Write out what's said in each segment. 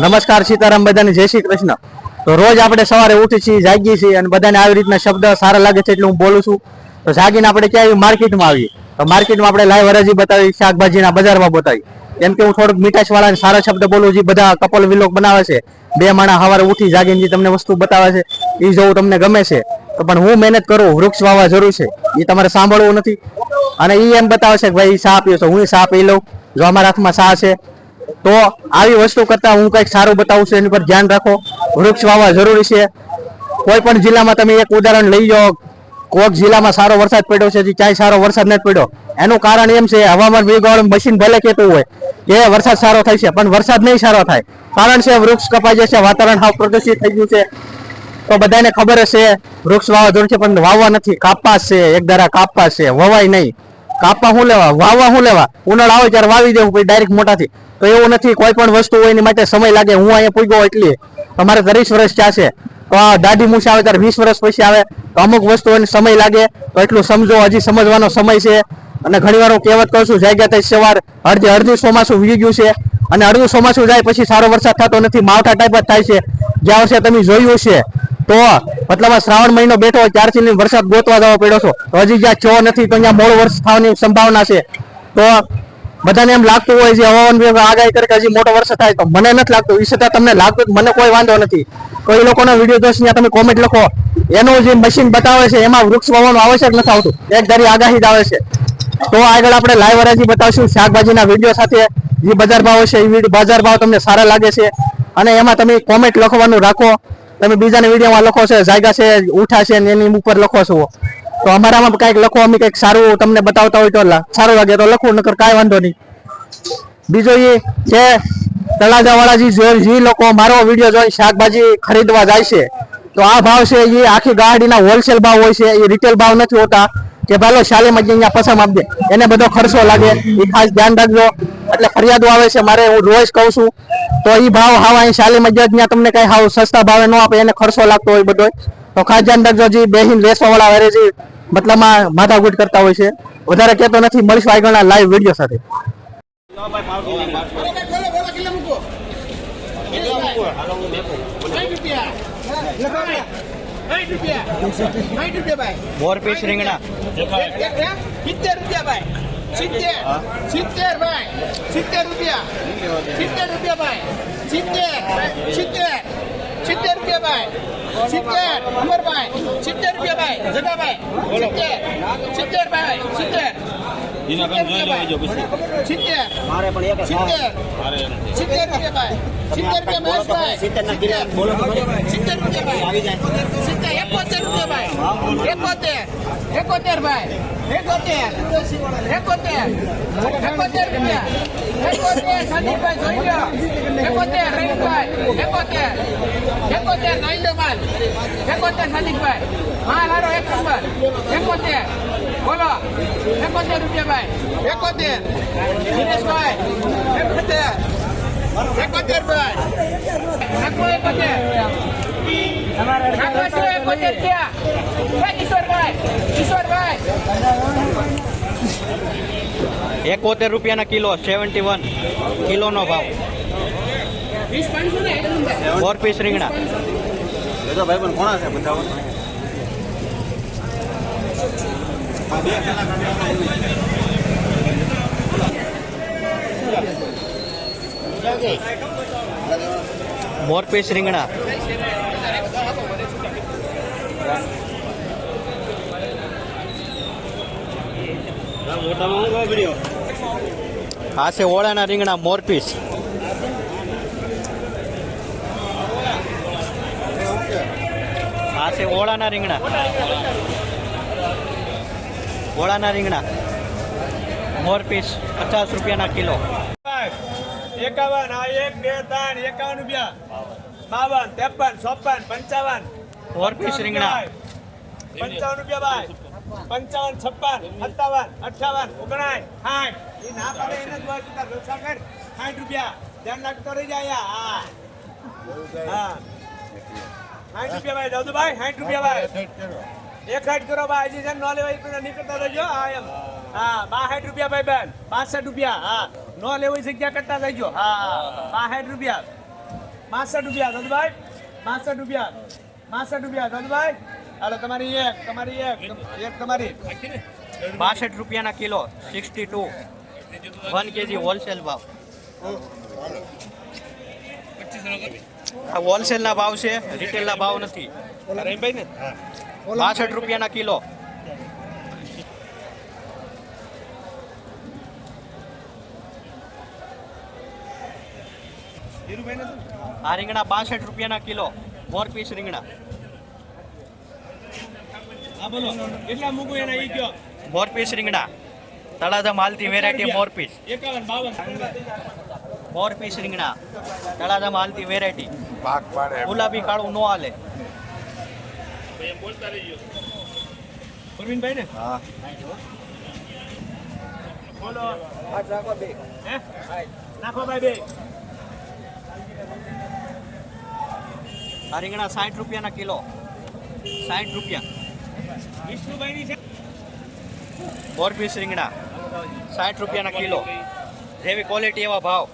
નમસ્કાર સીતારામ બધાને, જય શ્રી કૃષ્ણ. તો રોજ આપણે સવારે ઉઠી છીએ, જાગીએ છીએ અને બધાને આવી રીતના શબ્દ સારા લાગે છે એટલે હું બોલું છું. તો જાગીને આપણે ક્યાં આવ્યું માર્કેટમાં આવીએ. તો માર્કેટમાં આપણે લાઈવ હરાજી બતાવી, શાકભાજીના બજારમાં બતાવી. કેમ કે હું થોડુંક મીઠાશ વાળાને સારા શબ્દ બોલું જે બધા કપલ વિલોક બનાવે છે. બે માણા સવારે ઉઠી જાગીને જે તમને વસ્તુ બતાવે છે એ જોવું તમને ગમે છે. તો પણ હું મહેનત કરું, વૃક્ષ વાવવા જરૂર છે. એ તમારે સાંભળવું નથી. અને એ એમ બતાવે છે કે ભાઈ સાપ પીઓ છે, હું ચા પી લઉં. જો અમારા હાથમાં સા છે તો આવી વસ્તુ કરતા હું કંઈક સારું બતાવું છું, એની પર ધ્યાન રાખો. વૃક્ષ વાવવા જરૂરી છે. કોઈ પણ જિલ્લામાં તમે એક ઉદાહરણ લઈ જાઓ કોક જિલ્લામાં સારો વરસાદ પડ્યો છે ક્યાંય સારો વરસાદ નથી પડ્યો. એનું કારણ એમ છે, હવામાન વિભાગ મશીન ભલે કહેતું હોય, કે વરસાદ સારો થાય છે, પણ વરસાદ નહીં સારો થાય. કારણ છે, વૃક્ષ કપાઈ જશે, વાતાવરણ હાવ પ્રદૂષિત થઈ ગયું છે. તો બધાને ખબર હશે, વૃક્ષ વાવવા જરૂર છે, પણ વાવવા નથી. કાપવા છે, એક ધારા કાપવા છે, વવાય નહીં. કાપવા શું લેવા, વાવવા શું લેવા? ઉનાળ આવે ત્યારે વાવી દેવું પછી ડાયરેક્ટ મોટાથી તો એવું નથી, કોઈ પણ વસ્તુ હોય એની માટે સમય લાગે. હું અહીંયા પૂગ્યો એટલી. તમારે ત્રીસ વર્ષ ત્યાં છે તો આ દાદી મૂછ આવે ત્યારે વીસ વર્ષ પછી આવે. તો અમુક વસ્તુઓને સમય લાગે. તો એટલું સમજો, હજી સમજવાનો સમય છે. અને ઘણી વાર હું કહેવત કહું છું, જાગ્યા ત્યાં સવાર, અડધી અડધી ચોમાસું વી ગયું છે. અને અડધું ચોમાસું જાય પછી સારો વરસાદ થતો નથી. માવઠા ટાઈપ જ થાય છે. જ્યાં વર્ષે તમે જોયું છે તો મતલબ શ્રાવણ મહિનો બેઠો ત્યારથી વરસાદ ગોતવા જવો પડ્યો છો. તો હજી જ્યાં છો નથી તો અહીંયા મોડો વર્ષ થવાની સંભાવના છે. તો બધાને એમ લાગતું હોય છે, હવામાન વિભાગ આગાહી કરે કે હજી મોટો વર્ષ થાય. તો મને નથી લાગતું. એ છતાં તમને લાગતું મને કોઈ વાંધો નથી. તો એ લોકોનો વીડિયો જોઈને ત્યાં તમે કોમેન્ટ લખો. એનું જે મશીન બતાવે છે, એમાં વૃક્ષ વાવવાનું આવશ્યક નથી આવતું. એક ધારી આગાહી જ આવે છે. તો આગળ આપણે લાઈવ હરાજી બતાવશું શાકભાજીના વીડિયો સાથે. જે બજાર ભાવ છે એ બજાર ભાવ તમને સારા લાગે છે. અને એમાં તમે કોમેન્ટ લખવાનું રાખો. તમે બીજાના વિડીયોમાં લખો છો જાયગા છે, ઉઠા છે એની ઉપર લખો છો. તો અમારામાં કંઈક લખો, અમે કંઈક સારું તમને બતાવતા હોય તો સારું લાગે તો લખવું નકર કાંઈ વાંધો નહીં. બીજો એ કે તળાજા વાળા જે જે લોકો મારો વીડિયો જોઈને શાકભાજી ખરીદવા જાય છે, તો આ ભાવ છે એ આખી ગાડીના હોલસેલ ભાવ હોય છે, એ રિટેલ ભાવ નથી હોતા. કે ભાલો શાલીમાં અહીંયા પસંદ આપજે એને બધો ખર્ચો લાગે. એ ખાસ ધ્યાન રાખજો. એટલે ફરિયાદો આવે છે મારે હું રોજ કહું છું તો એ ભાવ હાવ અહીં શાલી જ ત્યાં તમને કઈ હાવ સસ્તા ભાવે ન આપે એને ખર્ચો લાગતો હોય બધો તો ખાજા અંદર રાખજો બેહીન વેસવા વાળા વેરે જે મતલબમાં માથાકૂટ કરતા હોય છે વધારે કહેતો નથી મળીશું આગળના લાઈવ વીડિયો સાથે. મોરપીસ રીંગણા. ભાઈ રૂપિયા ભાઈ. સિત્તેર સિત્તેર ભાઈ સિત્તેર રૂપિયા. સિત્તેર રૂપિયા ભાઈ સિત્તેર સિત્તેર સિત્તેર રૂપિયા ભાઈ સિત્તેર અમરભાઈ સિત્તેર રૂપિયા ભાઈ જગાભાઈ સિત્તેર સિત્તેર ભાઈ સિત્તેર. સિત્તેર. મારે પણ એક સિત્તેર. સિત્તેર રૂપિયા ભાઈ. સિત્તેર રૂપિયા મહેશભાઈ. સિત્તેર ના કિલો બોલો સિત્તેર રૂપિયા આવી ભાઈ જાય. સિત્તેર એકોતેર રૂપિયા ભાઈ. એકોતેર. એકોતેર ભાઈ. એકોતેર. એકોતેર. એકોતેર રૂપિયા. એકોતેર સંદીપભાઈ જોઈ લો. એકોતેર રહીમભાઈ એકોતેર. એકોતેર નાઈ લો માલ એકોતેર સંદીપભાઈ માલ હારો એક નંબર. એકોતેર. બોલો એકોતેર રૂપિયા ભાઈ. એકોતેર. દિનેશભાઈ એકોતેર. એકોતેર ભાઈ. નાખો એકોતેર. નાખો છો એકોતેર ક્યાં કિશોરભાઈ કિશોરભાઈ. એકોતેર રૂપિયાના કિલો સેવન્ટી વન કિલોનો ભાવ. વીસ રીંગણા ને એક નંબર. મોરપીસ રીંગણા. મોરપીસ રીંગણા આ છે ઓળાના રીંગણા મોરપીસ આ છે ઓળાના રીંગણા ઓળાના રીંગણા. મોરપીસ પચાસ રૂપિયાના કિલો. એકાવન આ એક બે ત્રણ એકાવન રૂપિયા. બાવન ત્રેપન ચોપન પંચાવન. મોરપીસ રીંગણા. પંચાવન રૂપિયા ભાઈ. પંચાવન છપ્પન સત્તાવન અઠાવન ઓગણાય સાઠ. એ ના પડે એને જ હોય તો કર. સાઠ રૂપિયા. ધ્યાન રાખતો રહી જાય હા. હા. સાઠ રૂપિયા ભાઈ દાદુભાઈ સાઠ રૂપિયા ભાઈ. એક સાઈડ કરો ભાઈ હજી છે નો લેવાય તો નીકળતા રહેજો હા, એમ. હા, બાસઠ રૂપિયા ભાઈ બેન. બાસઠ રૂપિયા, હા. નો લેવાય જગ્યા કરતા રહેજો હા બાસઠ રૂપિયા. બાસઠ રૂપિયા દાદુભાઈ બાસઠ રૂપિયા. બાસઠ રૂપિયા દાદુભાઈ હાલો, તમારી એક તમારી એક એક તમારી. બાસઠ રૂપિયાના kilo sixty two one KG wholesale ભાવ. આ હોલસેલના ભાવ છે રિટેલના ભાવ નથી. રહીમભાઈ ને બાસઠ રૂપિયાના કિલો. આ રીંગણા બાસઠ રૂપિયાના કિલો. મોર પીસ રીંગણા. બોલો. કેટલા મૂકું એના ઈ કયો? મોર પીસ રીંગણા. તળાજા માલતી વેરાયટી મોર પીસ મોર પીસ રીંગણા. તળાજા માલતી વેરાયટી ગુલાબી કાળું નો હાલે. પરવીનભાઈ ને હા બોલો હે નાખો ભાઈ બે આ રીંગણા સાઠ રૂપિયાના કિલો સાઠ રૂપિયા વિષ્ણુભાઈ ની છે મોર પીસ રીંગણા સાઠ રૂપિયાના કિલો જેવી ક્વોલિટી એવા ભાવ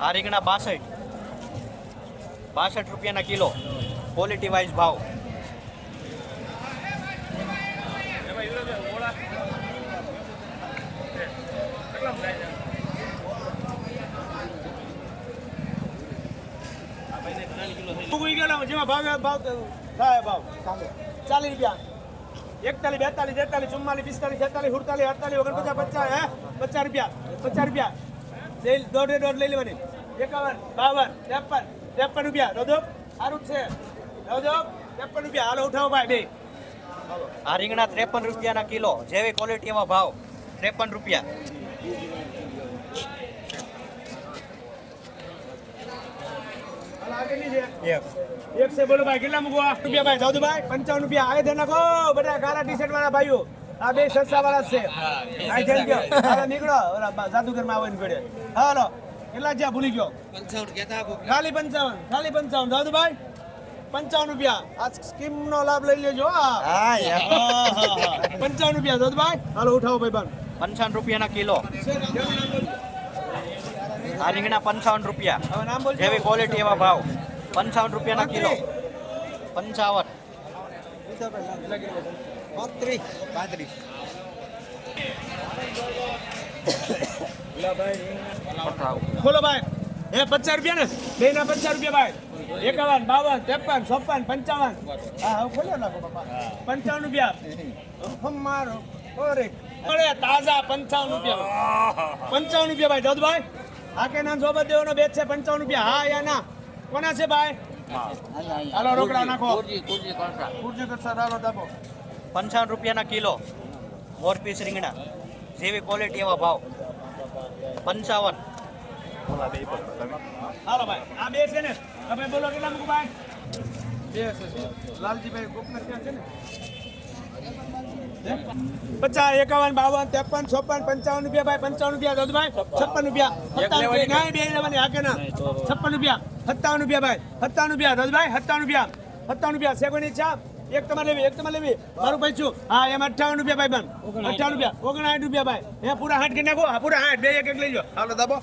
આ રીંગણા બાસઠ. બાસઠ રૂપિયાના કિલો. ક્વોલિટી વાઇઝ ભાવ. ચાલીસ રૂપિયા. એકતાલીસ, બેતાલીસ, તેતાલીસ, ચુમ્માલીસ, પિસ્તાલીસ, છેતાલીસ, સુડતાલીસ, અડતાલીસ, ઓગણપચાસ, પચાસ, હે? પચાસ રૂપિયા પચાસ રૂપિયા. લઈ દોઢે દોઢ લઈ લેવાની. એકાવન બાવન ત્રેપન ત્રેપન રૂપિયા. રોધો સારું છે. રોધો ત્રેપન રૂપિયા. હાલો ઉઠાવો ભાઈ બે. આ રીંગણા ત્રેપન રૂપિયાના કિલો. જેવી ક્વોલિટી એવા ભાવ ત્રેપન રૂપિયા. એક. છે બોલો ભાઈ કેટલા રૂપિયા ભાઈ ચૌદ ભાઈ. પંચાવન રૂપિયા. આ ધ્યાન બધા કારા ટી શર્ટ વાળા ભાઈઓ. આ બે સસ્તા વાળા છે. નીકળો. ઓલા બા- જાદુગરમાં આવવાની પડે હાલો. કેટલા જ્યાં ભૂલી ગયો. ખાલી પંચાવન ખાલી પંચાવન. દાદુભાઈ પંચાવન રૂપિયા. આ સ્કીમ નો લાભ લઈ લેજો હા. પંચાવન રૂપિયા દાદુભાઈ. ભાઈ હાલો ઉઠાવો ભાઈ બાન પંચાવન રૂપિયાના કિલો. આ રીંગણા પંચાવન રૂપિયા. હવે નામ બોલજો. જેવી ક્વોલિટી એવા ભાવ. પંચાવન રૂપિયાના કિલો. પંચાવન. ખોલો ભાઈ. એ પચાસ રૂપિયા ને? પચાસ રૂપિયા ભાઈ. એકાવન, બાવન, ત્રેપન ચોપન પંચાવન. હા ખોલ્યો નાખો બાપા. પંચાવન રૂપિયા. અમારો ઓરે અરે, તાજા પંચાવન રૂપિયા. પંચાવન રૂપિયા ભાઈ દાદુભાઈ હા કે ના સોબત દેવાનો છે, પંચાવન રૂપિયા. હા, યા ના. કોના છે ભાઈ? હાલો, રોકડા નાખો. કુરજી કરશા હાલો પંચાવન રૂપિયાના કિલો. મોર પીસ રીંગણા. જેવી ક્વોલિટી એવા ભાવ. પંચાવન. હાલો ભાઈ આ બે છે ને. તમે બોલો કેટલા મૂકું ભાઈ? બે છે. લાલજીભાઈ ગોપનાથ ત્યાં છે ને? પચાસ એકાવન બાવન ત્રેપન છપ્પન પંચાવન રૂપિયા ભાઈ પંચાવન રૂપિયા દોધભાઈ છપ્પન રૂપિયા. ના બે લેવાની આગળ ના. છપ્પન રૂપિયા. સત્તાવન રૂપિયા ભાઈ. સત્તાવન રૂપિયા. દોધભાઈ સત્તાવન રૂપિયા. સત્તાવન રૂપિયા. કોઈની ઈચ્છા એક તમારે લેવી એક તમારે લેવી. મારું પૈસું હા એમ અઠાવન રૂપિયા ભાઈ બન. અઠાવન રૂપિયા ઓગણસાઠ રૂપિયા ભાઈ. એ પૂરા હાથ કે નાખો? હા પૂરા હાથ બે એક એક લઈ લો હાલો દાબો.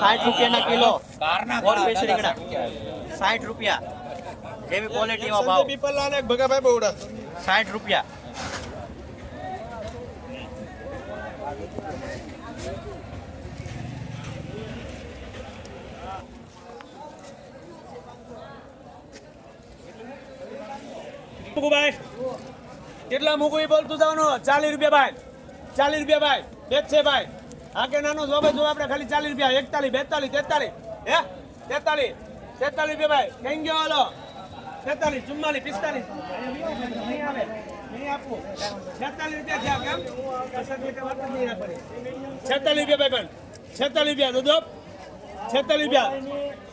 સાઠ રૂપિયાના કિલો. પીસ રીંગણા સાઠ રૂપિયા. જેવી ક્વોલિટી માં ભાવ. પીપલ એક ભગાભાઈ બહુ સાઠ રૂપિયા. મૂકું ભાઈ કેટલા મૂકું એ બોલતું જવાનું ચાલીસ રૂપિયા ભાઈ. ચાલીસ રૂપિયા ભાઈ. બે છે ભાઈ. હા કે નાનો જોબે જો આપણે ખાલી ચાલીસ રૂપિયા. એકતાલીસ, બેતાલીસ, તેતાલીસ. હે? તેતાલીસ. તેતાલીસ રૂપિયા ભાઈ. કઈ ગયો હાલો? તેતાલીસ, ચુમ્માલીસ, પિસ્તાલીસ. નહીં આવે. રૂપિયા થયા કેમ છેતાલીસ રૂપિયા રૂપિયા દોધો છેતાલીસ રૂપિયા.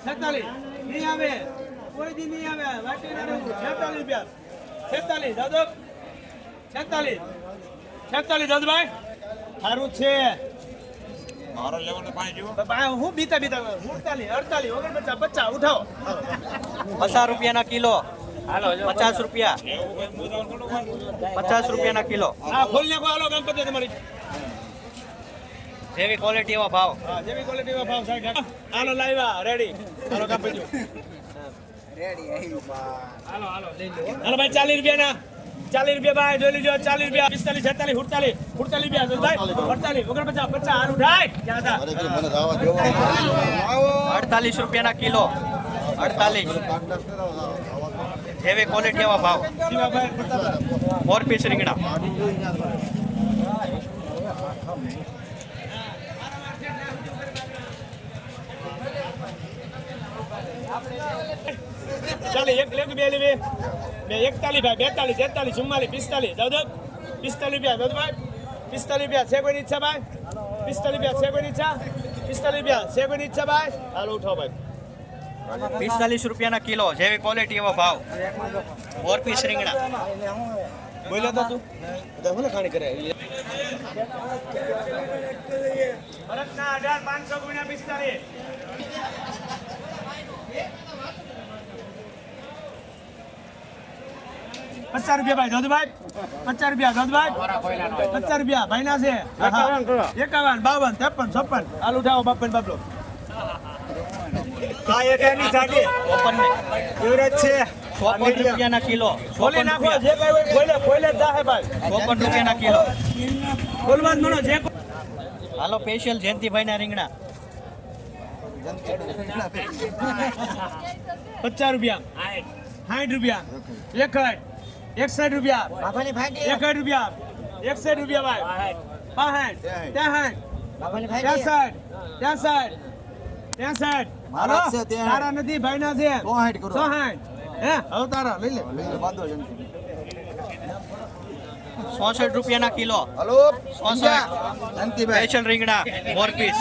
છેતાલીસ. નહીં આવે. કોઈ દી નહીં આવે. વાટી છેતાલીસ રૂપિયા. છેતાલીસ દાદો છેતાલીસ. છેતાલીસ દાદુભાઈ સારું છે. બા- હું. બીતા બીતા સુડતાલીસ અડતાલીસ ઓગણપચાસ પચાસ ઉઠાવો. પચાસ રૂપિયાના કિલો. પચાસ રૂપિયા. પચાસ રૂપિયાના કિલો. હા ખોલી નાખો હાલો ગણપતિ તમારી. જેવી ક્વોલિટી એવા ભાવ. હા, જેવી ક્વોલિટી એવા ભાવ સાહેબ. હાલો લાવ્યા રેડી હાલો કાપી દો. હાલો હાલો લઈ લો હાલો ભાઈ ચાલીસ રૂપિયા ના ચાલીસ રૂપિયા ભાઈ જોઈ લીજો ચાલીસ રૂપિયા પિસ્તાલીસ છેતાલીસ સુડતાલીસ ઉડતાલીસ રૂપિયા જો ભાઈ અડતાલીસ ઓગણ પચાસ પચાસ હાલ ઉઠાય અડતાલીસ રૂપિયાના કિલો અડતાલીસ. જેવી ક્વોલિટી એવા ભાવ. ફોર પીસ રીંગણા. ચાલે એક લેવું બે લેવી. બે એકતાલીસ ભાઈ બેતાલીસ તેતાલીસ ચુમ્માલીસ પિસ્તાલીસ. જાવ પિસ્તાલીસ રૂપિયા જાવ ભાઈ. પિસ્તાલીસ રૂપિયા છે કોઈની ઈચ્છા ભાઈ? પિસ્તાલીસ રૂપિયા છે કોઈની ઈચ્છા? પિસ્તાલીસ રૂપિયા છે કોઈની ઈચ્છા ભાઈ? હાલો ઉઠાવો ભાઈ. પિસ્તાલીસ રૂપિયાના કિલો જેવી ક્વોલિટી એવો ભાવ. ફોર પીસ રીંગણા. બોલ્યો તો તું. હું ખાણી કરે? ભરતના અઢાર પાંચસો ગુણ્યા પિસ્તાલીસ. પચાસ રૂપિયા ભાઈ દોધભાઈ પચાસ રૂપિયા દોધભાઈ પચાસ રૂપિયા ભાઈ ના છે એકાવન બાવન ત્રેપન છપ્પન. હાલ ઉઠાવો બાપન બાપલો. હાલો સ્પેશિયલ જયંતિભાઈના રીંગણા. પચાસ રૂપિયા. સાઠ રૂપિયા. એકસઠ એકસઠ રૂપિયા. એકસઠ રૂપિયા. એકસઠ રૂપિયા ભાઈ. પાસઠ ત્રેસઠ. ત્રેસઠ. ત્રેસઠ. ત્રેસઠ. મારા. તારા નથી ભાઈ ના છે. ચોસાઠ કરો. ચોસાઠ. હે? હવે તારા લઈ લે. ચોસઠ રૂપિયાના કિલો. હલો? ચોસઠ. જયંતિભાઈ. સ્પેશિયલ રીંગણા ફોર પીસ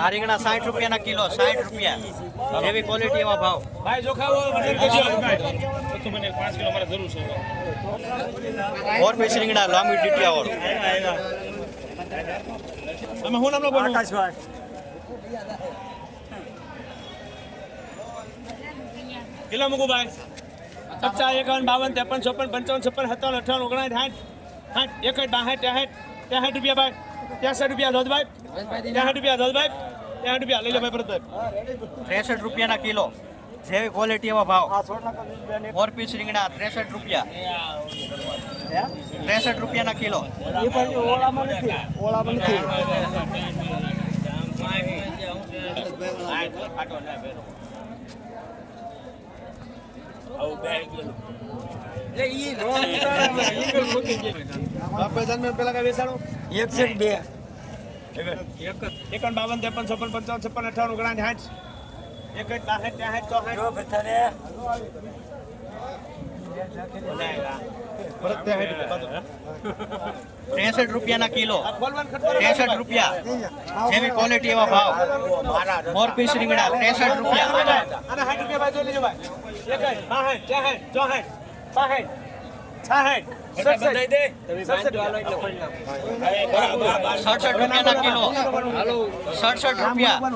આ રીંગણા સાઠ રૂપિયાના કિલો સાઠ રૂપિયા. જેવી ક્વોલિટી એવા ભાવ. ભાઈ જોખાવો તો મને પાંચ કિલો મારે જરૂર છે. પીસ રીંગણા લાંબી ડીટીયા વાળું. તમે હું નામનો બોલું કેટલા મૂકું ભાઈ પચાસ એકાવન બાવન ત્રેપન ચોપન પંચાવન છપ્પન સત્તાવન અઠાવન ઓગણસાઠ સાઠ સાઠ એકઠ બાસઠ ત્રેસઠ ત્રેસઠ રૂપિયા ભાઈ. ત્રેસઠ રૂપિયા ધોધભાઈ ત્રેસઠ રૂપિયા ધોધભાઈ ત્રેસઠ રૂપિયા લઈ લો ભાઈ ભરતભાઈ ત્રેસઠ રૂપિયાના કિલો. જેવી ક્વોલિટી એવા ભાવ. ફોર પીસ રીંગણા ત્રેસઠ રૂપિયા. ત્રેસઠ રૂપિયાના કિલો. ઓળામાં કઈ બેસાડો એક છે બે એકાવન બાવન ત્રેપન છપ્પન પંચાવન છપ્પન અઠાવન ઓગણસાઠ સાઠ એકસઠ બાસઠ ત્રેસઠ ચોસઠ ત્રેસઠ રૂપિયાના કિલો. ત્રેસઠ રૂપિયા. જેવી ક્વોલિટી એવા ભાવ. ફોર પીસ રીંગણા ત્રેસઠ રૂપિયા. સડસઠ સડસઠ સડસઠ રૂપિયાના કિલો સડસઠ રૂપિયા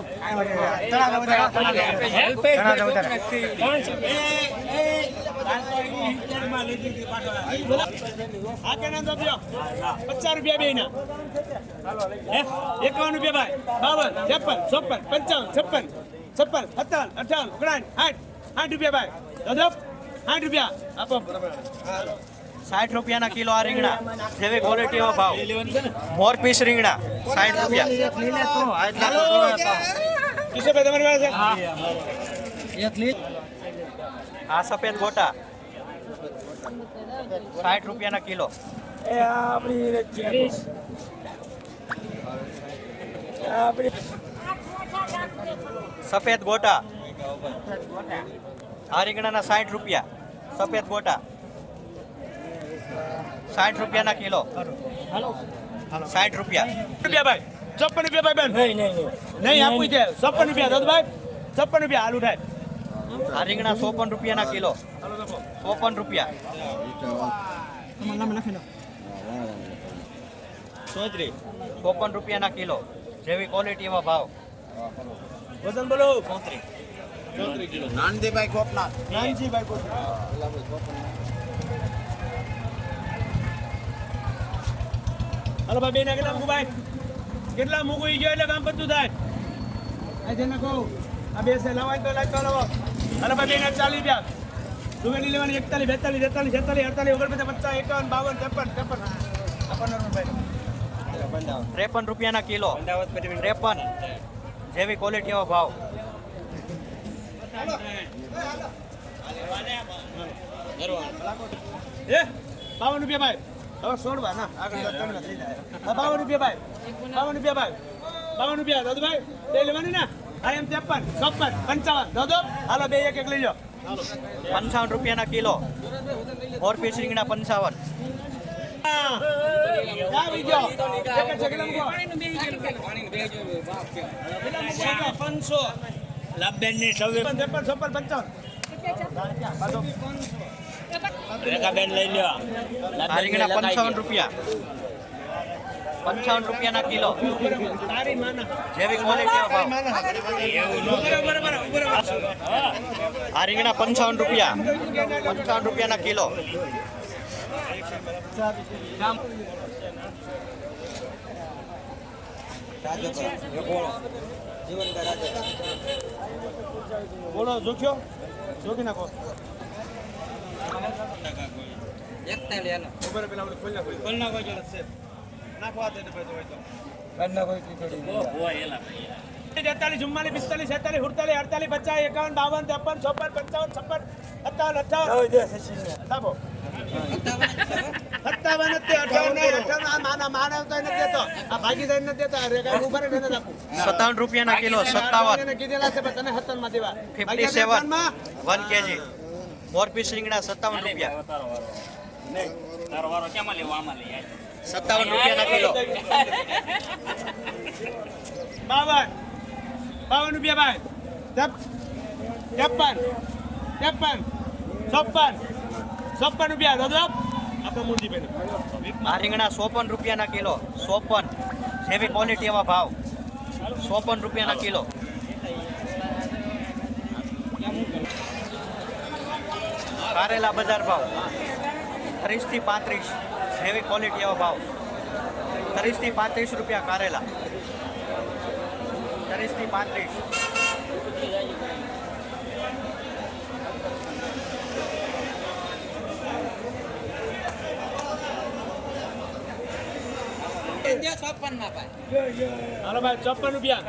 પચાસ રૂપિયા બે ના એકાવન રૂપિયા ભાઈ બાવન ત્રેપન ચોપન પંચાવન છપ્પન છપ્પન સત્તાવન અઠાવન ઓગણાઠ આઠ આઠ રૂપિયા ભાઈ દાદા આઠ રૂપિયા આપો સાઠ રૂપિયાના કિલો આ રીંગણા. જેવી ક્વોલિટી ભાવ. મોર પીસ રીંગણા સાઠ રૂપિયા. આ સફેદ ગોટા. સાઠ રૂપિયાના કિલો. સફેદ ગોટા. આ રીંગણાના સાઠ રૂપિયા. સફેદ ગોટા. સાઠ રૂપિયાના કિલો. સાઠ રૂપિયા. રૂપિયા ભાઈ છપ્પન રૂપિયા ભાઈ બેન. નહીં આપવું છે. છપ્પન રૂપિયા દસ ભાઈ છપ્પન રૂપિયા આલુ થાય આ રીંગણા ચોપન રૂપિયાના કિલો. ચોપન રૂપિયા. સોત્રી ચોપન રૂપિયાના કિલો. જેવી ક્વોલિટી એવા ભાવ. વજન બોલો. ચોત્રીસ. નાનજીભાઈ ગોપનાથ નાનજીભાઈ બોલો હાલો ભાઈ બેન કેટલા મૂકું ભાઈ? કેટલા મૂકું? ઈ ગયો એટલે કામ બધું થાય. આ જેને કહું આ બે છે લાવાય તો લાગતો લવો. હાલો ભાઈ બેન ચાલીસ રૂપિયા ડુંગળી લેવાની એકતાલીસ બેતાલીસ તેતાલીસ છેતાલીસ અડતાલીસ ઓગણપચાસ પચાસ એકાવન બાવન ત્રેપન ત્રેપન. આપણને ત્રેપન રૂપિયાના કિલો. ત્રેપન. જેવી ક્વોલિટી એવો ભાવ. બાવન રૂપિયા ભાઈ. હવે સોડવા ના આગળ તમને થઈ જાય હા, બાવન રૂપિયા ભાઈ. બાવન રૂપિયા ભાઈ. બાવન રૂપિયા દાદુભાઈ બે લેવાની ને? આ એમ ત્રેપન ચોપન પંચાવન. દાદો હાલો બે એક એક લઈ જાઓ પંચાવન રૂપિયાના કિલો. ઓર પીસ રીંગણા પંચાવન. હા. ક્યાં ની ગયો? એક આ રીંગણા પંચાવન રૂપિયા. પંચાવન રૂપિયાના કિલો. જેવી ક્વોલિટી. આ રીંગણા પંચાવન રૂપિયા. પંચાવન રૂપિયાના કિલો. બોલો જોખ્યો? જોખી નાખો. તેતાલીસ ચુમ્માલીસ પિસ્તાલીસ છેતાલીસ સુડતાલીસ અડતાલીસ પચાસ એકાવન બાવન ત્રેપન ચોપન પંચાવન છપ્પન સત્તાવન અઠાવન. સત્તાવન નથી રૂપિયાના કિલો સત્તાવન. કીધેલા છે તને સત્તાવન. માં દેવા fifty seven. One KG. Four piece રીંગણા સત્તાવન રૂપિયા. સત્તાવન રૂપિયાના કિલો. બાવન. બાવન રૂપિયા ભાઈ. ત્રેપ- ત્રેપન. ત્રેપન. ચોપન. ચોપન રૂપિયા. દાદા આપણે બેન આ રીંગણા સોપન રૂપિયાના કિલો. સોપન જેવી ક્વોલિટી એવા ભાવ. સોપન રૂપિયાના કિલો. કારેલા બજાર ભાવ. ત્રીસથી પાંત્રીસ જેવી ક્વોલિટી એવો ભાવ. ત્રીસથી પાંત્રીસ રૂપિયા કારેલા. ત્રીસથી પાંત્રીસ હાલો ભાઈ ચોપન રૂપિયા.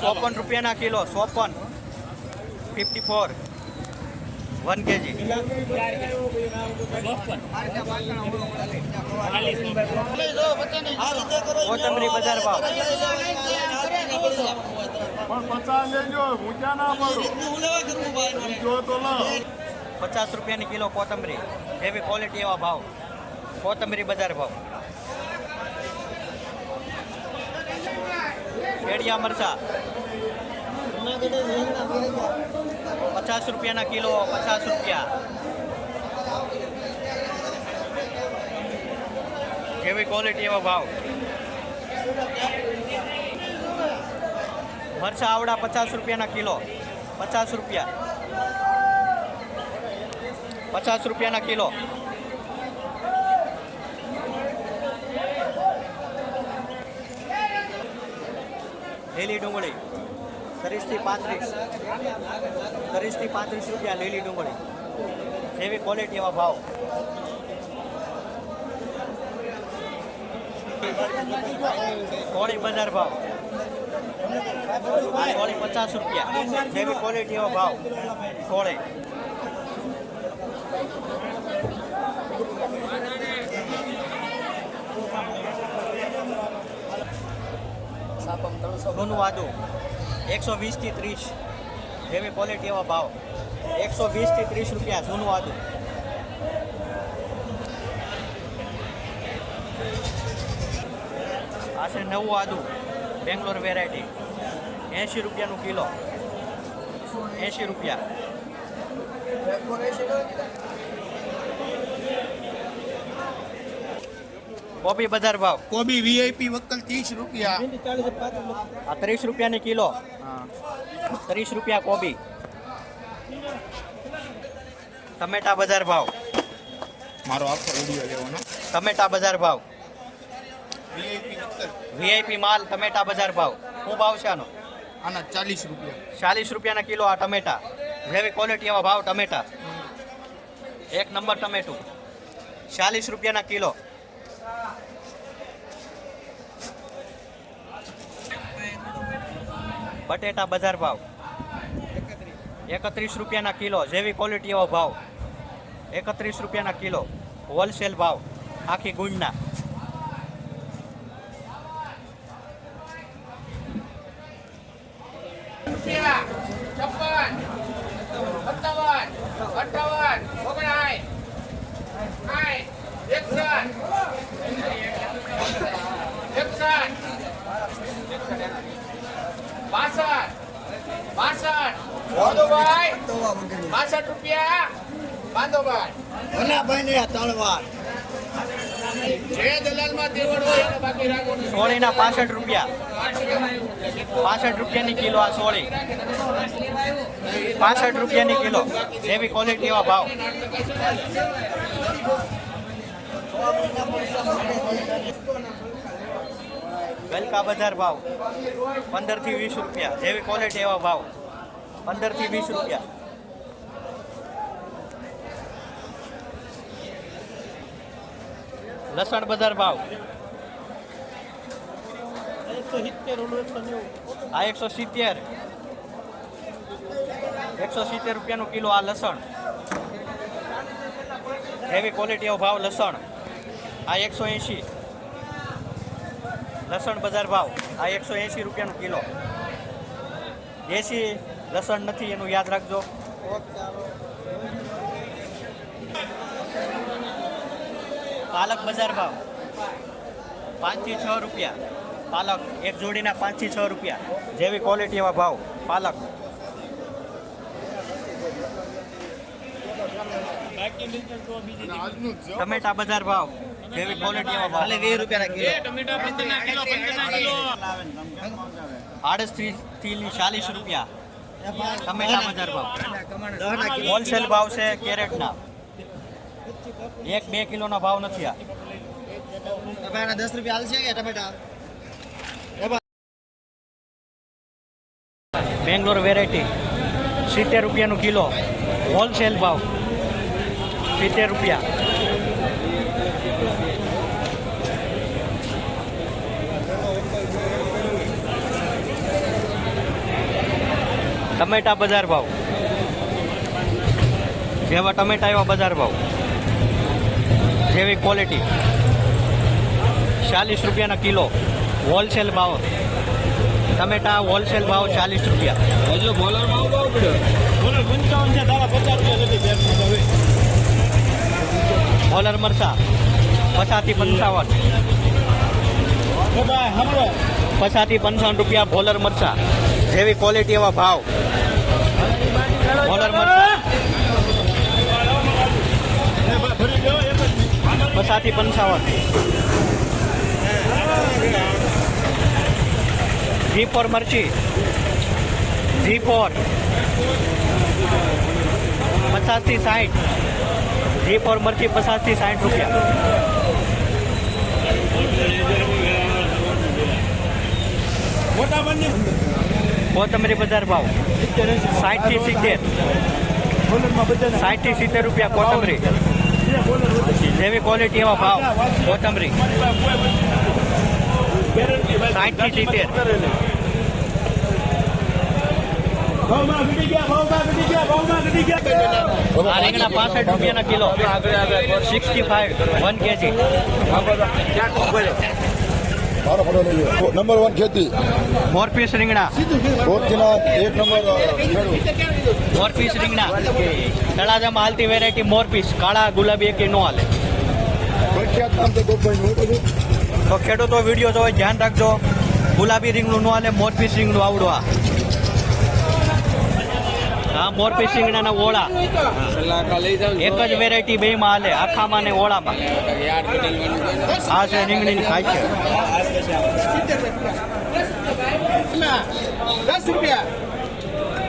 સોપન રૂપિયાના કિલો, ચોપન. Fifty four. One KG. કોથમરી બજાર ભાવ. પચાસ રૂપિયાની કિલો કોથમરી. એવી ક્વોલિટી એવા ભાવ. કોથમરી બજાર ભાવ. શેડિયા મરચા. પચાસ રૂપિયાના કિલો, પચાસ રૂપિયા. જેવી ક્વોલિટી એવા ભાવ. મરચા આવડા પચાસ રૂપિયાના કિલો. પચાસ રૂપિયા. પચાસ રૂપિયાના કિલો. લીલી ડુંગળી. ત્રીસથી પાંત્રીસ. ત્રીસથી પાંત્રીસ રૂપિયા લીલી ડુંગળી. જેવી ક્વોલિટી એવા ભાવ. કોળી બજાર ભાવ. આ કોળી પચાસ રૂપિયા. જેવી ક્વોલિટી એવો ભાવ. કોળી જૂનું આદુ એકસો વીસથી ત્રીસ. જેવી ક્વોલિટી એવા ભાવ. એકસો વીસથી ત્રીસ રૂપિયા જૂનું આદુ આ છે નવું આદુ બેંગ્લોર વેરાયટી એંશી રૂપિયાનું કિલો. એંશી રૂપિયા. કોબી બજાર ભાવ. કોબી વીઆઈપી વક્કલ ત્રીસ રૂપિયા. આ ત્રીસ રૂપિયાની કિલો. ત્રીસ રૂપિયા કોબી. ટમેટા બજાર ભાવ. મારો આખો વીડિયો લેવાનો ટમેટા બજાર ભાવ. વીઆઈપી વીઆઈપી માલ ટમેટા બજાર ભાવ. શું ભાવ છે આનો આના ચાલીસ રૂપિયા. ચાલીસ રૂપિયાના કિલો આ ટમેટા. જેવી ક્વોલિટી એવા ભાવ ટમેટા. એક નંબર ટમેટું. ચાલીસ રૂપિયાના કિલો. બટેટા બજાર ભાવ. એકત્રીસ રૂપિયાના કિલો, જેવી ક્વોલિટીઓ ભાવ. એકત્રીસ રૂપિયાના કિલો હોલસેલ ભાવ, આખી ગુંડના રૂપિયા છપ્પન સત્તાવન અઠાવન ઓગણાય આય એકસઠ એકસઠ બાસઠ બાસઠ બાંધોભાઈ બાસઠ રૂપિયા બાંધોભાઈ જે દલાલમાં તેવડ હોય એને બાકી રાખવાનું સોળીના પાસઠ રૂપિયા. પાસઠ રૂપિયાની કિલો આ સોળી. પાસઠ રૂપિયાની કિલો. જેવી ક્વોલિટી ભાવ. ગલકા બજાર ભાવ. પંદરથી વીસ રૂપિયા. જેવી ક્વોલિટી એવા ભાવ. પંદરથી વીસ રૂપિયા. લસણ બજાર ભાવ. આ એકસો સિત્તેર. એકસો સિત્તેર રૂપિયાનું કિલો આ લસણ. એવી ક્વોલિટી ભાવ લસણ. આ એકસો એંશી. લસણ બજાર ભાવ. આ એકસો એંશી રૂપિયાનું કિલો. દેશી લસણ નથી, એનું યાદ રાખજો. પાલક બજાર ભાવ પાંચથી છ રૂપિયા. પાલક એક જોડીના પાંચથી છ રૂપિયા. જેવી ક્વોલિટીમાં ભાવ પાલક. ટમેટા બજાર ભાવ જેવી ક્વોલિટીમાં ભાવ. વીસ રૂપિયા આડત્રીસથી ચાલીસ રૂપિયા. ટમેટા બજાર ભાવ. હોલસેલ ભાવ છે કેરેટના. એક બે કિલોનો ભાવ નથી આ. દસ રૂપિયા હાલશે કે ટમેટા? બેંગ્લોર વેરાયટી. સિત્તેર રૂપિયાનું કિલો. હોલસેલ ભાવ. સિત્તેર રૂપિયા. ટમેટા બજાર ભાવ. જેવા ટમેટા એવા બજાર ભાવ. જેવી ક્વોલિટી ચાલીસ રૂપિયાના કિલો. હોલસેલ ભાવ. ટમેટા હોલસેલ ભાવ ચાલીસ રૂપિયા. હોલર મરસા પચાસથી પંચાવન. પચાસથી પંચાવન રૂપિયા બોલર મરચા. જેવી ક્વોલિટી એવા ભાવ. બોલર મરચા. પચાસથી પંચાવન. જી ફોર મરચી જી ફોર પચાસથી સાઠ જી ફોર મરચી પચાસથી સાઠ રૂપિયા કોથમરી બજાર ભાવ સાઠથી સિત્તેર સાઠથી સિત્તેર રૂપિયા કોથમરી જેવી ક્વોલિટી એવા ભાવ કોથમરી સાઠથી સિત્તેર. આ રીંગણા પાસઠ રૂપિયાના kilo. Sixty five one KG. Number one ખેતી. ફોર પીસ રીંગણા. એક નંબર ફોર પીસ રીંગણા. તળાજામાં હાલતી વેરાયટી મોર પીસ કાળા ગુલાબી એક નો હાલે. પ્રખ્યાત નામ છે બધું તો ખેડૂતો વીડિયો જોવે ધ્યાન રાખજો. ગુલાબી રીંગણું નો હાલે મોર પીસ રીંગણું આવડવા. હા મોરપી સિંગડાના ઓળા. એક જ વેરાયટી બે માં હાલે આખામાં ને ઓળામાં. આ છે રીંગણીની ખાય છે. દસ રૂપિયા.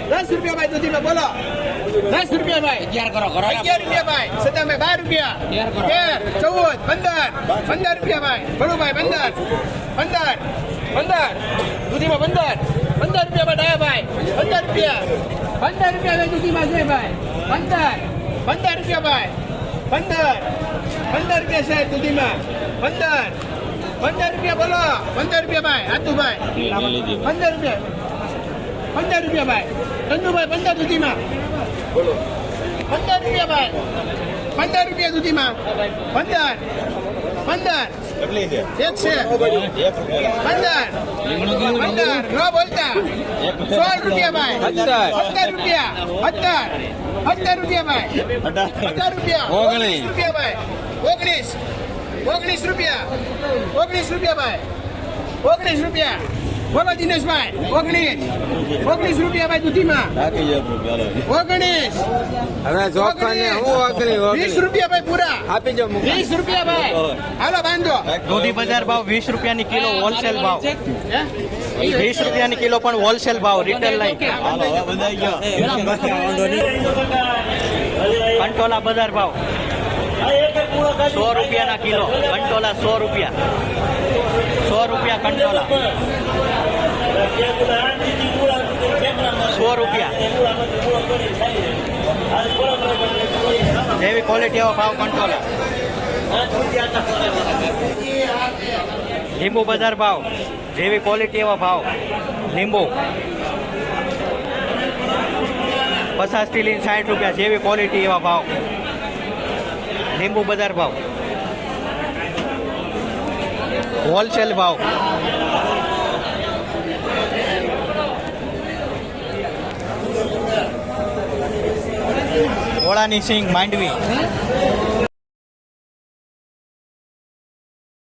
દસ રૂપિયા ભાઈ દૂધીમાં બોલો. દસ રૂપિયા ભાઈ અગિયાર કરો કરો. અગિયાર રૂપિયા ભાઈ સદાભાઈ બાર રૂપિયા. તેર ચૌદ પંદર. પંદર રૂપિયા ભાઈ. ભલુભાઈ પંદર. પંદર. પંદર. દૂધીમાં પંદર. પંદર રૂપિયા ડાયા ભાઈ. પંદર રૂપિયા. પંદર રૂપિયા દૂધીમાં છે ભાઈ. પંદર. પંદર રૂપિયા ભાઈ. પંદર. પંદર રૂપિયા સાહેબ દૂધીમાં. પંદર. પંદર રૂપિયા બોલો. પંદર રૂપિયા ભાઈ હાથુભાઈ. પંદર રૂપિયા પંદર રૂપિયા. ભાઈ. ચંદુભાઈ પંદર પંદર રૂપિયા ભાઈ. પંદર રૂપિયા સુધીમાં પંદર. પંદર. એક છે. પંદર. પંદર. ન બોલતા. સોળ રૂપિયા ભાઈ. પંદર. રૂપિયા. પંદર. પંદર રૂપિયા ભાઈ. પંદર. રૂપિયા. ઓગણીસ રૂપિયા ભાઈ. ઓગણીસ. ઓગણીસ રૂપિયા. ઓગણીસ રૂપિયા ભાઈ. ઓગણીસ રૂપિયા. બોલો દિનેશભાઈ ઓગણીસ. ઓગણીસ રૂપિયા ભાઈ દૂધીમાં. ઓગણીસ. હવે જોખમને હું ઓગણી વીસ રૂપિયા ભાઈ પૂરા. આપી દો વીસ રૂપિયા ભાઈ. હાલો બાંધો. દૂધી બજાર ભાવ વીસ રૂપિયાની કિલો હોલસેલ ભાવ. વીસ રૂપિયાની કિલો પણ હોલસેલ ભાવ રિટેલ નહીં. કંટોલા બજાર ભાવ. સો રૂપિયાના કિલો. કંટોલા સો રૂપિયા. સો રૂપિયા કંટોલા. સો રૂપિયા. જેવી ક્વોલિટી એવો ભાવ કંટોલા. લીંબુ બજાર ભાવ. જેવી ક્વોલિટી એવા ભાવ. લીંબુ. પચાસથી લઈને સાઠ રૂપિયા જેવી ક્વોલિટી એવા ભાવ. લીંબુ બજાર ભાવ. હોલસેલ ભાવ. ઓળાની સિંગ માંડવી.